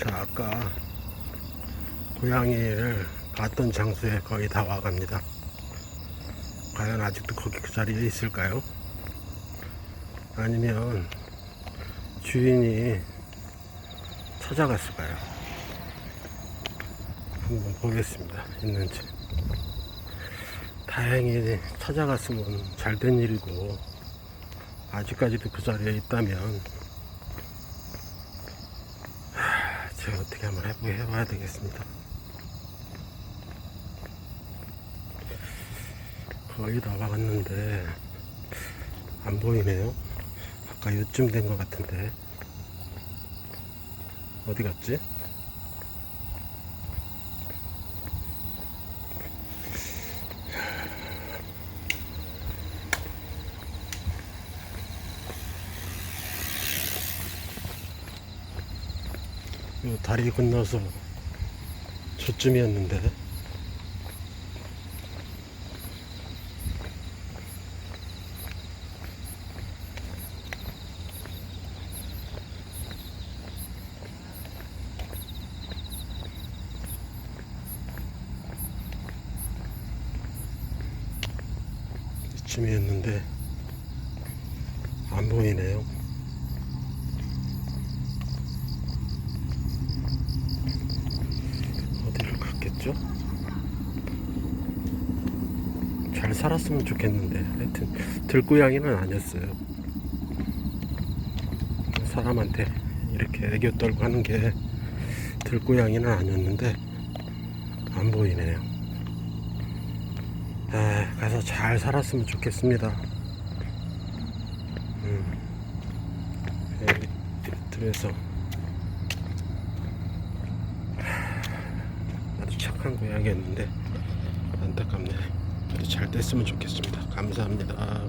자, 아까 고양이를 봤던 장소에 거의 다 와갑니다. 과연 아직도 거기 그 자리에 있을까요? 아니면 주인이 찾아갔을까요? 한번 보겠습니다. 있는지. 다행히 찾아갔으면 잘 된 일이고, 아직까지도 그 자리에 있다면, 하, 제가 어떻게 한번 해보, 해봐야 되겠습니다. 거의 다 와갔는데, 안 보이네요. 아까 요쯤 된 것 같은데. 어디 갔지? 요 다리 건너서 저쯤이었는데 이쯤이었는데 안 보이네요. 갔겠죠? 잘 살았으면 좋겠는데. 하여튼 들고양이는 아니었어요. 사람한테 이렇게 애교 떨고 하는 게 들고양이는 아니었는데 안 보이네요. 아, 가서 잘 살았으면 좋겠습니다. 음, 들에서 나도 착한 고양이였는데 안타깝네. 잘 됐으면 좋겠습니다. 감사합니다.